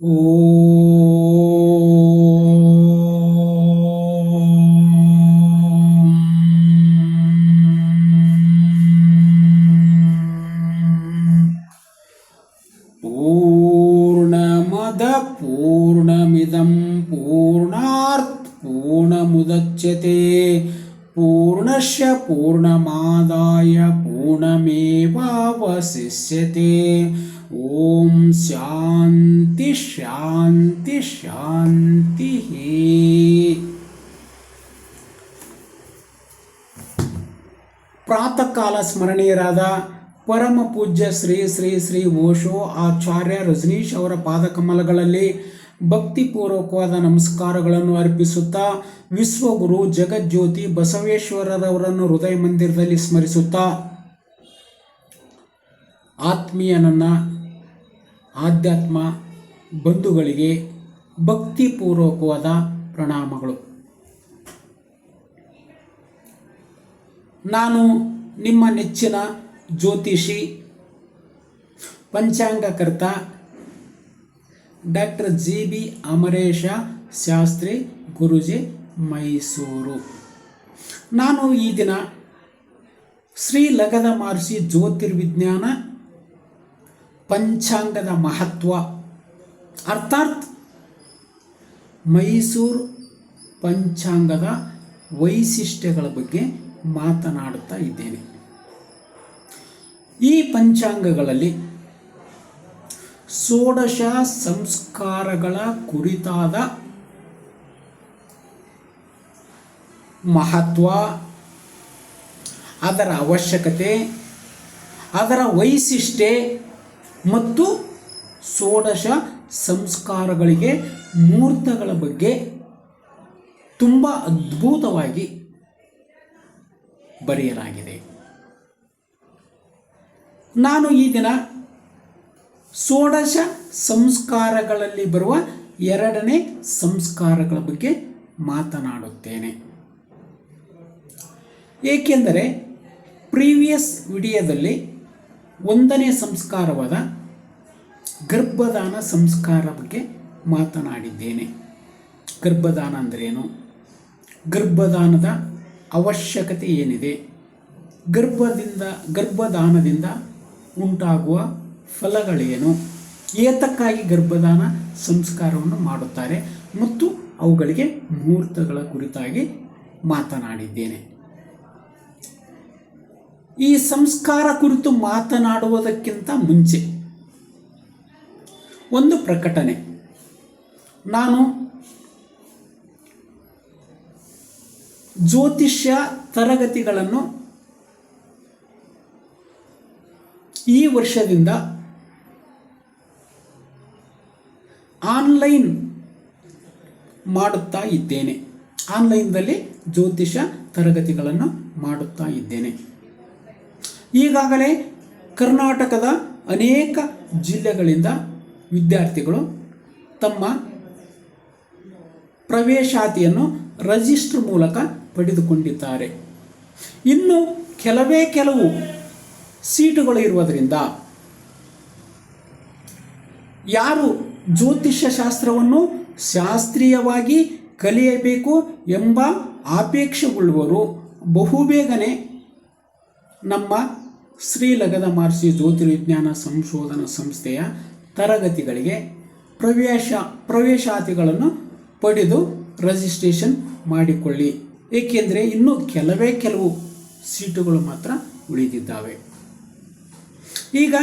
Ooh. ಓಂ ಶಾಂತಿ ಶಾಂತಿ ಶಾಂತಿ ಪ್ರಾತಃ ಕಾಲ ಸ್ಮರಣೀಯರಾದ ಪರಮ ಪೂಜ್ಯ ಶ್ರೀ ಶ್ರೀ ಶ್ರೀ ಓಶೋ ಆಚಾರ್ಯ ರಜನೀಶ್ ಅವರ ಪಾದಕಮಲಗಳಲ್ಲಿ ಭಕ್ತಿಪೂರ್ವಕವಾದ ನಮಸ್ಕಾರಗಳನ್ನು ಅರ್ಪಿಸುತ್ತಾ ವಿಶ್ವಗುರು ಜಗಜ್ಯೋತಿ ಬಸವೇಶ್ವರರವರನ್ನು ಹೃದಯ ಮಂದಿರದಲ್ಲಿ ಸ್ಮರಿಸುತ್ತಾ ಆತ್ಮೀಯ ನನ್ನ ಆಧ್ಯಾತ್ಮ ಬಂಧುಗಳಿಗೆ ಭಕ್ತಿಪೂರ್ವಕವಾದ ಪ್ರಣಾಮಗಳು. ನಾನು ನಿಮ್ಮ ನೆಚ್ಚಿನ ಜ್ಯೋತಿಷಿ, ಪಂಚಾಂಗಕರ್ತ doctor G B Amaresh Shastri Guruji Mysuru. ನಾನು ಈ ದಿನ ಶ್ರೀ ಲಗದ ಮಹರ್ಷಿ ಜ್ಯೋತಿರ್ವಿಜ್ಞಾನ ಪಂಚಾಂಗದ ಮಹತ್ವ. ಅರ್ಥಾತ್ ಮೈಸೂರು ಪಂಚಾಂಗದ ವೈಶಿಷ್ಟ್ಯಗಳ ಬಗ್ಗೆ ಮಾತನಾಡುತ್ತಾ ಇದ್ದೇನೆ. ಈ ಪಂಚಾಂಗಗಳಲ್ಲಿ ಷೋಡಶ ಸಂಸ್ಕಾರಗಳ ಕುರಿತಾದ ಮಹತ್ವ, ಅದರ ಅವಶ್ಯಕತೆ, ಅದರ ವೈಶಿಷ್ಟ್ಯ ಮತ್ತು ಷೋಡಶ ಸಂಸ್ಕಾರಗಳಿಗೆ ಮುಹೂರ್ತಗಳ ಬಗ್ಗೆ ತುಂಬ ಅದ್ಭುತವಾಗಿ ಬರೆಯಲಾಗಿದೆ. ನಾನು ಈ ದಿನ ಷೋಡಶ ಸಂಸ್ಕಾರಗಳಲ್ಲಿ ಬರುವ ಎರಡನೇ ಸಂಸ್ಕಾರಗಳ ಬಗ್ಗೆ ಮಾತನಾಡುತ್ತೇನೆ. ಏಕೆಂದರೆ ಪ್ರೀವಿಯಸ್ ವಿಡಿಯೋದಲ್ಲಿ ಒಂದನೇ ಸಂಸ್ಕಾರವಾದ ಗರ್ಭದಾನ ಸಂಸ್ಕಾರ ಬಗ್ಗೆ ಮಾತನಾಡಿದ್ದೇನೆ. ಗರ್ಭದಾನ ಅಂದ್ರೇನು? ಗರ್ಭದಾನದ ಅವಶ್ಯಕತೆ ಏನಿದೆ? ಗರ್ಭದಿಂದ, ಗರ್ಭದಾನದಿಂದ ಉಂಟಾಗುವ ಫಲಗಳೇನು? ಏತಕ್ಕಾಗಿ ಗರ್ಭದಾನ ಸಂಸ್ಕಾರವನ್ನು ಮಾಡುತ್ತಾರೆ? ಮತ್ತು ಅವುಗಳಿಗೆ ಮುಹೂರ್ತಗಳ ಕುರಿತಾಗಿ ಮಾತನಾಡಿದ್ದೇನೆ. ಈ ಸಂಸ್ಕಾರ ಕುರಿತು ಮಾತನಾಡುವುದಕ್ಕಿಂತ ಮುಂಚೆ ಒಂದು ಪ್ರಕಟಣೆ. ನಾನು ಜ್ಯೋತಿಷ್ಯ ತರಗತಿಗಳನ್ನು ಈ ವರ್ಷದಿಂದ ಆನ್ಲೈನ್ ಮಾಡುತ್ತಾ ಇದ್ದೇನೆ. ಆನ್ಲೈನ್ದಲ್ಲಿ ಜ್ಯೋತಿಷ ತರಗತಿಗಳನ್ನು ಮಾಡುತ್ತಾ ಇದ್ದೇನೆ. ಈಗಾಗಲೇ ಕರ್ನಾಟಕದ ಅನೇಕ ಜಿಲ್ಲೆಗಳಿಂದ ವಿದ್ಯಾರ್ಥಿಗಳು ತಮ್ಮ ಪ್ರವೇಶಾತಿಯನ್ನು ರಿಜಿಸ್ಟರ್ ಮೂಲಕ ಪಡೆದುಕೊಂಡಿದ್ದಾರೆ. ಇನ್ನು ಕೆಲವೇ ಕೆಲವು ಸೀಟುಗಳು ಇರುವುದರಿಂದ ಯಾರು ಜ್ಯೋತಿಷ್ಯ ಶಾಸ್ತ್ರವನ್ನು ಶಾಸ್ತ್ರೀಯವಾಗಿ ಕಲಿಯಬೇಕು ಎಂಬ ಆಪೇಕ್ಷೆಗೊಳ್ಳುವರು ಬಹುಬೇಗನೆ ನಮ್ಮ ಶ್ರೀಲಗದ ಮಹರ್ಷಿ ಜ್ಯೋತಿರ್ವಿಜ್ಞಾನ ಸಂಶೋಧನಾ ಸಂಸ್ಥೆಯ ತರಗತಿಗಳಿಗೆ ಪ್ರವೇಶ, ಪ್ರವೇಶಾತಿಗಳನ್ನು ಪಡೆದು ರಿಜಿಸ್ಟ್ರೇಷನ್ ಮಾಡಿಕೊಳ್ಳಿ. ಏಕೆಂದರೆ ಇನ್ನೂ ಕೆಲವೇ ಕೆಲವು ಸೀಟುಗಳು ಮಾತ್ರ ಉಳಿದಿದ್ದಾವೆ. ಈಗ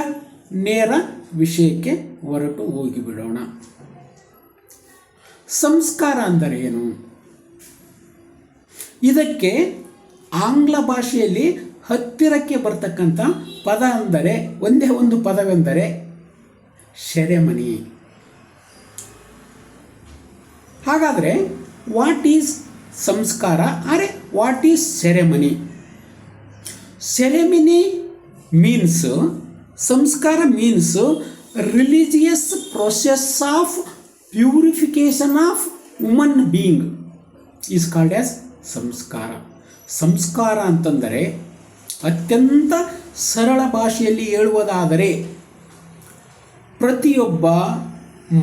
ನೇರ ವಿಷಯಕ್ಕೆ ಹೊರಟು ಹೋಗಿಬಿಡೋಣ. ಸಂಸ್ಕಾರ ಅಂದರೆ ಏನು? ಇದಕ್ಕೆ ಆಂಗ್ಲ ಭಾಷೆಯಲ್ಲಿ ಹತ್ತಿರಕ್ಕೆ ಬರ್ತಕ್ಕಂಥ ಪದ ಅಂದರೆ, ಒಂದೇ ಒಂದು ಪದವೆಂದರೆ ಸೆರೆಮನಿ ಹಾಗಾದರೆ ವಾಟ್ ಈಸ್ ಸಂಸ್ಕಾರ? ಅರೆ what is ceremony ceremony means samskara means religious process of purification of woman being is called as samskara. ಸಂಸ್ಕಾರ ಅಂತಂದರೆ ಅತ್ಯಂತ ಸರಳ ಭಾಷೆಯಲ್ಲಿ ಹೇಳುವುದಾದರೆ, ಪ್ರತಿಯೊಬ್ಬ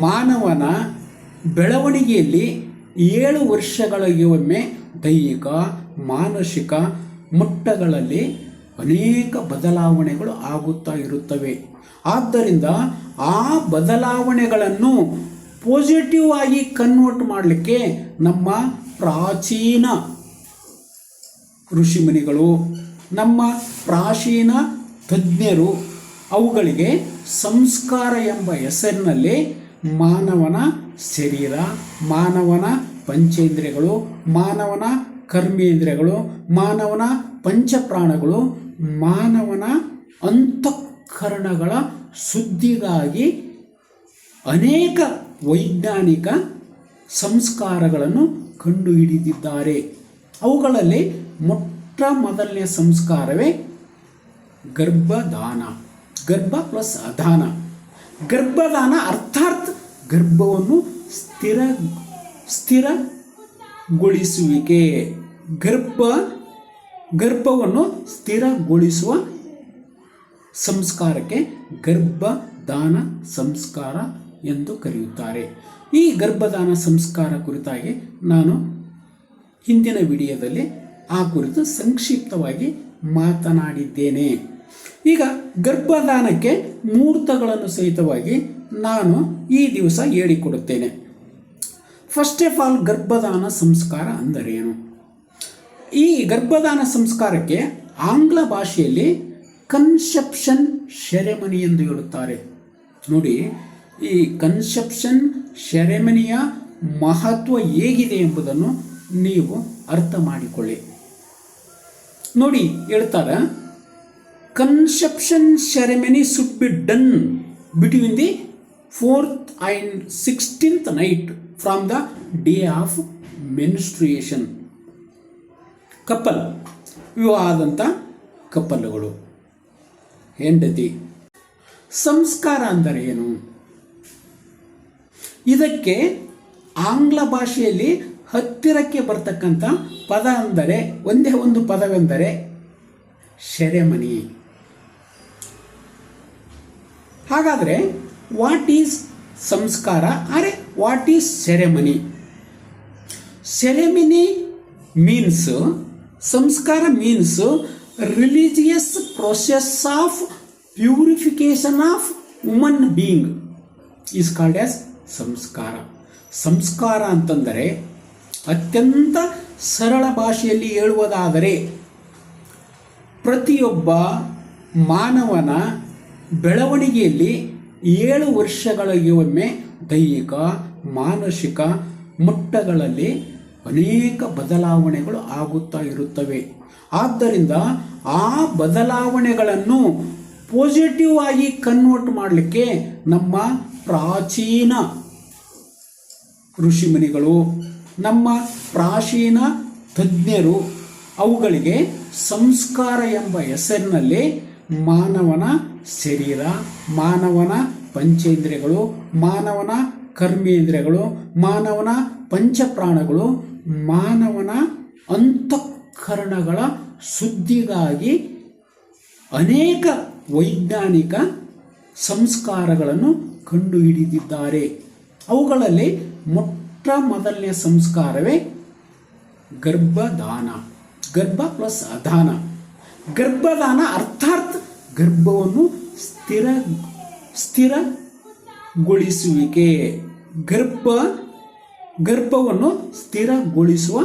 ಮಾನವನ ಬೆಳವಣಿಗೆಯಲ್ಲಿ ಏಳು ವರ್ಷಗಳಿಗೆ ಒಮ್ಮೆ ದೈಹಿಕ, ಮಾನಸಿಕ ಮಟ್ಟಗಳಲ್ಲಿ ಅನೇಕ ಬದಲಾವಣೆಗಳು ಆಗುತ್ತಾ ಇರುತ್ತವೆ. ಆದ್ದರಿಂದ ಆ ಬದಲಾವಣೆಗಳನ್ನು ಪಾಸಿಟಿವ್ ಆಗಿ ಕನ್ವರ್ಟ್ ಮಾಡಲಿಕ್ಕೆ ನಮ್ಮ ಪ್ರಾಚೀನ ಋಷಿಮುನಿಗಳು ನಮ್ಮ ಪ್ರಾಚೀನ ತಜ್ಞರು ಅವುಗಳಿಗೆ ಸಂಸ್ಕಾರ ಎಂಬ ಹೆಸರಿನಲ್ಲಿ ಮಾನವನ ಶರೀರ, ಮಾನವನ ಪಂಚೇಂದ್ರಿಯಗಳು, ಮಾನವನ ಕರ್ಮೇಂದ್ರಿಯಗಳು, ಮಾನವನ ಪಂಚಪ್ರಾಣಗಳು, ಮಾನವನ ಅಂತಃಕರಣಗಳ ಶುದ್ಧಿಗಾಗಿ ಅನೇಕ ವೈಜ್ಞಾನಿಕ ಸಂಸ್ಕಾರಗಳನ್ನು ಕಂಡುಹಿಡಿದಿದ್ದಾರೆ. ಅವುಗಳಲ್ಲಿ ಮೊಟ್ಟ ಮೊದಲನೇ ಸಂಸ್ಕಾರವೇ ಗರ್ಭದಾನ. ಗರ್ಭ ಪ್ಲಸ್ ಅದಾನ. ಗರ್ಭದಾನ ಅರ್ಥಾತ್ ಗರ್ಭವನ್ನು ಸ್ಥಿರ, ಸ್ಥಿರಗೊಳಿಸುವಿಕೆ. ಗರ್ಭ, ಗರ್ಭವನ್ನು ಸ್ಥಿರಗೊಳಿಸುವ ಸಂಸ್ಕಾರಕ್ಕೆ ಗರ್ಭದಾನ ಸಂಸ್ಕಾರ ಎಂದು ಕರೆಯುತ್ತಾರೆ. ಈ ಗರ್ಭದಾನ ಸಂಸ್ಕಾರ ಕುರಿತಾಗಿ ನಾನು ಹಿಂದಿನ ವಿಡಿಯೋದಲ್ಲಿ ಆ ಕುರಿತು ಸಂಕ್ಷಿಪ್ತವಾಗಿ ಮಾತನಾಡಿದ್ದೇನೆ. ಈಗ ಗರ್ಭದಾನಕ್ಕೆ ಮುಹೂರ್ತಗಳನ್ನು ಸಹಿತವಾಗಿ ನಾನು ಈ ದಿವಸ ಹೇಳಿಕೊಡುತ್ತೇನೆ. ಫಸ್ಟ್ ಆಫ್ ಆಲ್ ಗರ್ಭದಾನ ಸಂಸ್ಕಾರ ಅಂದರೇನು? ಈ ಗರ್ಭದಾನ ಸಂಸ್ಕಾರಕ್ಕೆ ಆಂಗ್ಲ ಭಾಷೆಯಲ್ಲಿ ಕನ್ಸೆಪ್ಷನ್ ಸೆರೆಮನಿ ಎಂದು ಹೇಳುತ್ತಾರೆ. ನೋಡಿ, ಈ ಕನ್ಸೆಪ್ಷನ್ ಸೆರೆಮನಿಯ ಮಹತ್ವ ಹೇಗಿದೆ ಎಂಬುದನ್ನು ನೀವು ಅರ್ಥ ಮಾಡಿಕೊಳ್ಳಿ. ನೋಡಿ ಹೇಳ್ತಾರೆ conception ceremony should be done between the fourth and sixteenth night from the day of menstruation couple ವಿವಾಹ ಆದಂಥ ಹೆಂಡತಿ, ಸಂಸ್ಕಾರ ಅಂದರೆ ಏನು? ಇದಕ್ಕೆ ಆಂಗ್ಲ ಭಾಷೆಯಲ್ಲಿ ಹತ್ತಿರಕ್ಕೆ ಬರ್ತಕ್ಕಂಥ ಪದ ಅಂದರೆ, ಒಂದೇ ಒಂದು ಪದವೆಂದರೆ ಸೆರೆಮನಿ ಹಾಗಾದರೆ ವಾಟ್ ಈಸ್ ಸಂಸ್ಕಾರ? ಅರೆ what is ceremony ceremony means samskara means religious process of purification of woman being is called as samskara. ಸಂಸ್ಕಾರ ಅಂತಂದರೆ ಅತ್ಯಂತ ಸರಳ ಭಾಷೆಯಲ್ಲಿ ಹೇಳುವುದಾದರೆ, ಪ್ರತಿಯೊಬ್ಬ ಮಾನವನ ಬೆಳವಣಿಗೆಯಲ್ಲಿ ಏಳು ವರ್ಷಗಳಿಗೆ ಒಮ್ಮೆ ದೈಹಿಕ, ಮಾನಸಿಕ ಮಟ್ಟಗಳಲ್ಲಿ ಅನೇಕ ಬದಲಾವಣೆಗಳು ಆಗುತ್ತಾ ಇರುತ್ತವೆ. ಆದ್ದರಿಂದ ಆ ಬದಲಾವಣೆಗಳನ್ನು ಪಾಸಿಟಿವ್ ಆಗಿ ಕನ್ವರ್ಟ್ ಮಾಡಲಿಕ್ಕೆ ನಮ್ಮ ಪ್ರಾಚೀನ ಋಷಿಮುನಿಗಳು ನಮ್ಮ ಪ್ರಾಚೀನ ತಜ್ಞರು ಅವುಗಳಿಗೆ ಸಂಸ್ಕಾರ ಎಂಬ ಹೆಸರಿನಲ್ಲಿ ಮಾನವನ ಶರೀರ, ಮಾನವನ ಪಂಚೇಂದ್ರಿಯಗಳು, ಮಾನವನ ಕರ್ಮೇಂದ್ರಿಯಗಳು, ಮಾನವನ ಪಂಚಪ್ರಾಣಗಳು, ಮಾನವನ ಅಂತಃಕರಣಗಳ ಶುದ್ಧಿಗಾಗಿ ಅನೇಕ ವೈಜ್ಞಾನಿಕ ಸಂಸ್ಕಾರಗಳನ್ನು ಕಂಡುಹಿಡಿದಿದ್ದಾರೆ. ಅವುಗಳಲ್ಲಿ ಮೊಟ್ಟ ಮೊದಲನೇ ಸಂಸ್ಕಾರವೇ ಗರ್ಭದಾನ. ಗರ್ಭ ಪ್ಲಸ್ ಅಧಾನ ಗರ್ಭದಾನ ಅರ್ಥಾತ್ ಗರ್ಭವನ್ನು ಸ್ಥಿರ, ಸ್ಥಿರಗೊಳಿಸುವಿಕೆ. ಗರ್ಭ, ಗರ್ಭವನ್ನು ಸ್ಥಿರಗೊಳಿಸುವ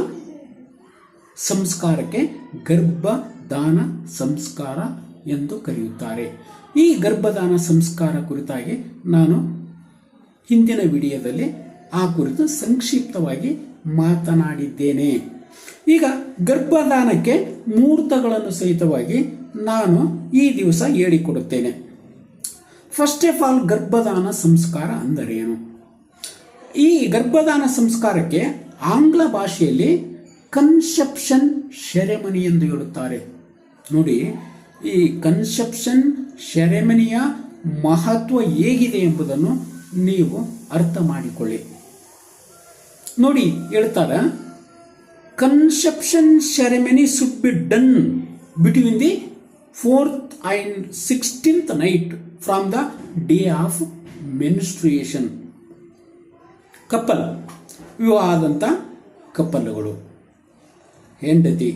ಸಂಸ್ಕಾರಕ್ಕೆ ಗರ್ಭದಾನ ಸಂಸ್ಕಾರ ಎಂದು ಕರೆಯುತ್ತಾರೆ. ಈ ಗರ್ಭದಾನ ಸಂಸ್ಕಾರ ಕುರಿತಾಗಿ ನಾನು ಹಿಂದಿನ ವಿಡಿಯೋದಲ್ಲಿ ಆ ಕುರಿತು ಸಂಕ್ಷಿಪ್ತವಾಗಿ ಮಾತನಾಡಿದ್ದೇನೆ. ಈಗ ಗರ್ಭದಾನಕ್ಕೆ ಮುಹೂರ್ತಗಳನ್ನು ಸಹಿತವಾಗಿ ನಾನು ಈ ದಿವಸ ಹೇಳಿಕೊಡುತ್ತೇನೆ. ಫಸ್ಟ್ ಆಫ್ ಆಲ್ ಗರ್ಭದಾನ ಸಂಸ್ಕಾರ ಅಂದರೇನು? ಈ ಗರ್ಭದಾನ ಸಂಸ್ಕಾರಕ್ಕೆ ಆಂಗ್ಲ ಭಾಷೆಯಲ್ಲಿ ಕನ್ಸೆಪ್ಷನ್ ಸೆರೆಮನಿ ಎಂದು ಹೇಳುತ್ತಾರೆ. ನೋಡಿ, ಈ ಕನ್ಸೆಪ್ಷನ್ ಸೆರೆಮನಿಯ ಮಹತ್ವ ಹೇಗಿದೆ ಎಂಬುದನ್ನು ನೀವು ಅರ್ಥ ಮಾಡಿಕೊಳ್ಳಿ. ನೋಡಿ ಹೇಳ್ತಾರೆ conception ceremony should be done between the fourth and sixteenth night from the day of menstruation couple ವಿವಾಹ ಆದಂಥ ಕಪ್ಪಲ್ಗಳು, ಹೆಂಡತಿ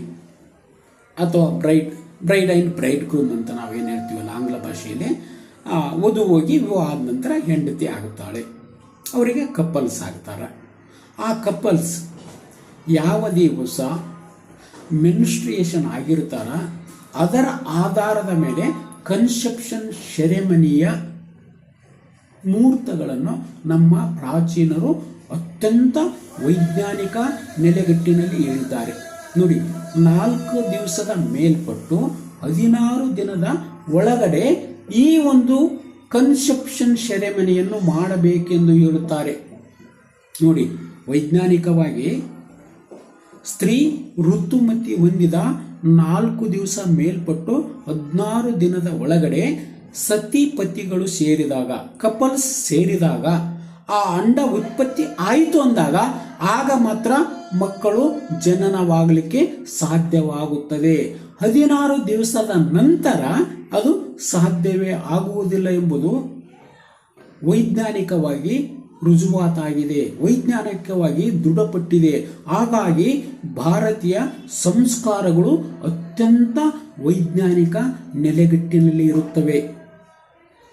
ಅಥವಾ bride bride and bride groom ಅಂತ ನಾವೇನು ಹೇಳ್ತೀವಲ್ಲ ಆಂಗ್ಲ ಭಾಷೆಯಲ್ಲಿ ವಧು ಹೋಗಿ ವಿವಾಹ ಆದ ನಂತರ ಹೆಂಡತಿ ಆಗುತ್ತಾಳೆ. ಅವರಿಗೆ ಕಪ್ಪಲ್ಸ್ ಆಗ್ತಾರೆ. ಆ ಕಪಲ್ಸ್ ಯಾವ ದಿವಸ ಮೆನ್ಸ್ಟ್ರಿಯೇಷನ್ ಆಗಿರ್ತಾರ ಅದರ ಆಧಾರದ ಮೇಲೆ ಕನ್ಸೆಪ್ಷನ್ ಸೆರೆಮನಿಯ ಮುಹೂರ್ತಗಳನ್ನು ನಮ್ಮ ಪ್ರಾಚೀನರು ಅತ್ಯಂತ ವೈಜ್ಞಾನಿಕ ನೆಲೆಗಟ್ಟಿನಲ್ಲಿ ಹೇಳಿದ್ದಾರೆ. ನೋಡಿ, ನಾಲ್ಕು ದಿವಸದ ಮೇಲ್ಪಟ್ಟು ಹದಿನಾರು ದಿನದ ಒಳಗಡೆ ಈ ಒಂದು ಕನ್ಸೆಪ್ಷನ್ ಸೆರೆಮನಿಯನ್ನು ಮಾಡಬೇಕೆಂದು ಹೇಳುತ್ತಾರೆ. ನೋಡಿ ವೈಜ್ಞಾನಿಕವಾಗಿ ಸ್ತ್ರೀ ಋತುಮತಿ ಹೊಂದಿದ ನಾಲ್ಕು ದಿವಸ ಮೇಲ್ಪಟ್ಟು ಹದಿನಾರು ದಿನದ ಒಳಗಡೆ ಸತಿ ಪತಿಗಳು ಸೇರಿದಾಗ ಕಪಲ್ಸ್ ಸೇರಿದಾಗ, ಆ ಅಂಡ ಉತ್ಪತ್ತಿ ಆಯಿತು ಅಂದಾಗ ಆಗ ಮಾತ್ರ ಮಕ್ಕಳು ಜನನವಾಗಲಿಕ್ಕೆ ಸಾಧ್ಯವಾಗುತ್ತದೆ. ಹದಿನಾರು ದಿವಸದ ನಂತರ ಅದು ಸಾಧ್ಯವೇ ಆಗುವುದಿಲ್ಲ ಎಂಬುದು ವೈಜ್ಞಾನಿಕವಾಗಿ ರುಜುವಾತಾಗಿದೆ. ವೈಜ್ಞಾನಿಕವಾಗಿ ದೃಢಪಟ್ಟಿದೆ. ಹಾಗಾಗಿ ಭಾರತೀಯ ಸಂಸ್ಕಾರಗಳು ಅತ್ಯಂತ ವೈಜ್ಞಾನಿಕ ನೆಲೆಗಟ್ಟಿನಲ್ಲಿ ಇರುತ್ತವೆ.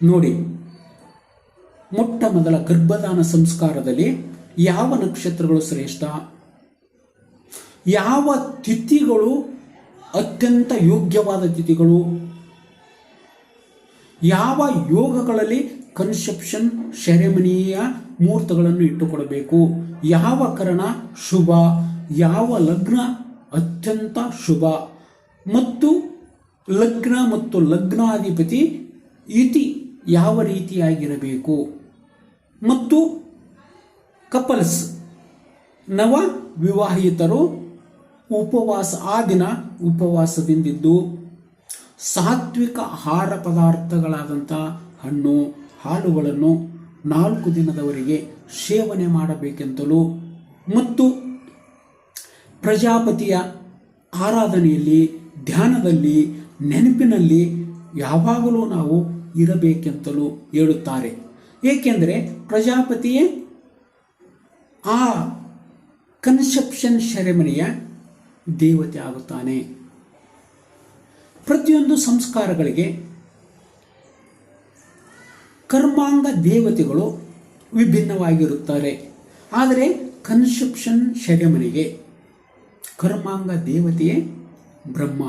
ನೋಡಿ, ಮೊಟ್ಟ ಮೊದಲ ಗರ್ಭದಾನ ಸಂಸ್ಕಾರದಲ್ಲಿ ಯಾವ ನಕ್ಷತ್ರಗಳು ಶ್ರೇಷ್ಠ? ಯಾವ ತಿಥಿಗಳು ಅತ್ಯಂತ ಯೋಗ್ಯವಾದ ತಿಥಿಗಳು? ಯಾವ ಯೋಗಗಳಲ್ಲಿ ಕನ್ಸೆಪ್ಷನ್ ಸೆರೆಮನಿಯ ಮುಹೂರ್ತಗಳನ್ನು ಇಟ್ಟುಕೊಡಬೇಕು ಯಾವ ಕರಣ ಶುಭ? ಯಾವ ಲಗ್ನ ಅತ್ಯಂತ ಶುಭ? ಮತ್ತು ಲಗ್ನ ಮತ್ತು ಲಗ್ನಾಧಿಪತಿ ಇತಿ ಯಾವ ರೀತಿಯಾಗಿರಬೇಕು? ಮತ್ತು ಕಪಲ್ಸ್ ನವ ವಿವಾಹಿತರು ಉಪವಾಸ, ಆ ದಿನ ಉಪವಾಸದಿಂದಿದ್ದು. ಸಾತ್ವಿಕ ಆಹಾರ ಪದಾರ್ಥಗಳಾದಂಥ ಹಣ್ಣು, ಹಾಲುಗಳನ್ನು ನಾಲ್ಕು ದಿನದವರೆಗೆ ಸೇವನೆ ಮಾಡಬೇಕೆಂತಲೂ ಮತ್ತು ಪ್ರಜಾಪತಿಯ ಆರಾಧನೆಯಲ್ಲಿ, ಧ್ಯಾನದಲ್ಲಿ, ನೆನಪಿನಲ್ಲಿ ಯಾವಾಗಲೂ ನಾವು ಇರಬೇಕೆಂತಲೂ ಹೇಳುತ್ತಾರೆ. ಏಕೆಂದರೆ ಪ್ರಜಾಪತಿಯೇ ಆ ಕನ್ಸೆಪ್ಷನ್ ಸೆರೆಮನಿಯ ದೇವತೆ ಆಗುತ್ತಾನೆ. ಪ್ರತಿಯೊಂದು ಸಂಸ್ಕಾರಗಳಿಗೆ ಕರ್ಮಾಂಗ ದೇವತೆಗಳು ವಿಭಿನ್ನವಾಗಿರುತ್ತಾರೆ. ಆದರೆ ಕನ್ಸೆಪ್ಷನ್ ಸೆರೆಮನಿಗೆ ಕರ್ಮಾಂಗ ದೇವತೆಯೇ ಬ್ರಹ್ಮ.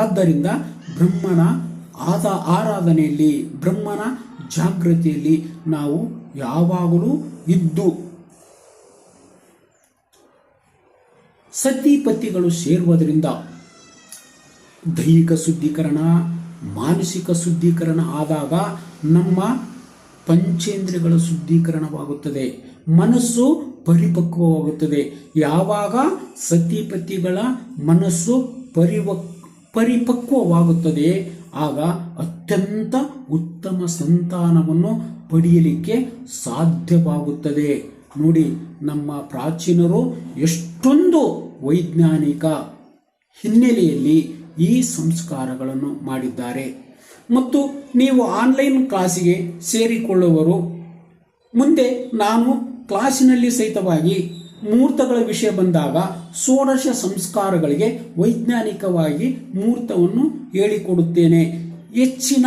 ಆದ್ದರಿಂದ ಬ್ರಹ್ಮನ ಆದ ಆರಾಧನೆಯಲ್ಲಿ, ಬ್ರಹ್ಮನ ಜಾಗೃತಿಯಲ್ಲಿ ನಾವು ಯಾವಾಗಲೂ ಇದ್ದು ಸತಿಪತಿಗಳು ಸೇರುವುದರಿಂದ ದೈಹಿಕ ಶುದ್ಧೀಕರಣ, ಮಾನಸಿಕ ಶುದ್ಧೀಕರಣ ಆದಾಗ ನಮ್ಮ ಪಂಚೇಂದ್ರಿಯಗಳ ಶುದ್ಧೀಕರಣವಾಗುತ್ತದೆ. ಮನಸ್ಸು ಪರಿಪಕ್ವವಾಗುತ್ತದೆ. ಯಾವಾಗ ಸತಿಪತಿಗಳ ಮನಸ್ಸು ಪರಿವಕ್ ಪರಿಪಕ್ವವಾಗುತ್ತದೆ, ಆಗ ಅತ್ಯಂತ ಉತ್ತಮ ಸಂತಾನವನ್ನು ಪಡೆಯಲಿಕ್ಕೆ ಸಾಧ್ಯವಾಗುತ್ತದೆ. ನೋಡಿ, ನಮ್ಮ ಪ್ರಾಚೀನರು ಎಷ್ಟೊಂದು ವೈಜ್ಞಾನಿಕ ಹಿನ್ನೆಲೆಯಲ್ಲಿ ಈ ಸಂಸ್ಕಾರಗಳನ್ನು ಮಾಡಿದ್ದಾರೆ. ಮತ್ತು ನೀವು ಆನ್ಲೈನ್ ಕ್ಲಾಸಿಗೆ ಸೇರಿಕೊಳ್ಳುವರು. ಮುಂದೆ ನಾನು ಕ್ಲಾಸಿನಲ್ಲಿ ಸಹಿತವಾಗಿ ಮುಹೂರ್ತಗಳ ವಿಷಯ ಬಂದಾಗ ಷೋಡಶ ಸಂಸ್ಕಾರಗಳಿಗೆ ವೈಜ್ಞಾನಿಕವಾಗಿ ಮುಹೂರ್ತವನ್ನು ಹೇಳಿಕೊಡುತ್ತೇನೆ. ಹೆಚ್ಚಿನ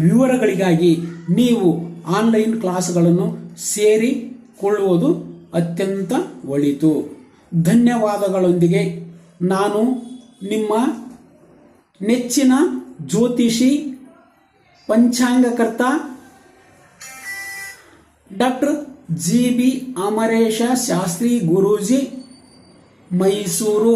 ವಿವರಗಳಿಗಾಗಿ ನೀವು ಆನ್ಲೈನ್ ಕ್ಲಾಸ್ಗಳನ್ನು ಸೇರಿಕೊಳ್ಳುವುದು ಅತ್ಯಂತ ಒಳಿತು. ಧನ್ಯವಾದಗಳೊಂದಿಗೆ ನಾನು ನಿಮ್ಮ ನೆಚ್ಚಿನ ಜ್ಯೋತಿಷಿ ಪಂಚಾಂಗಕರ್ತ doctor G B Amaresh Shastri Guruji Mysuru.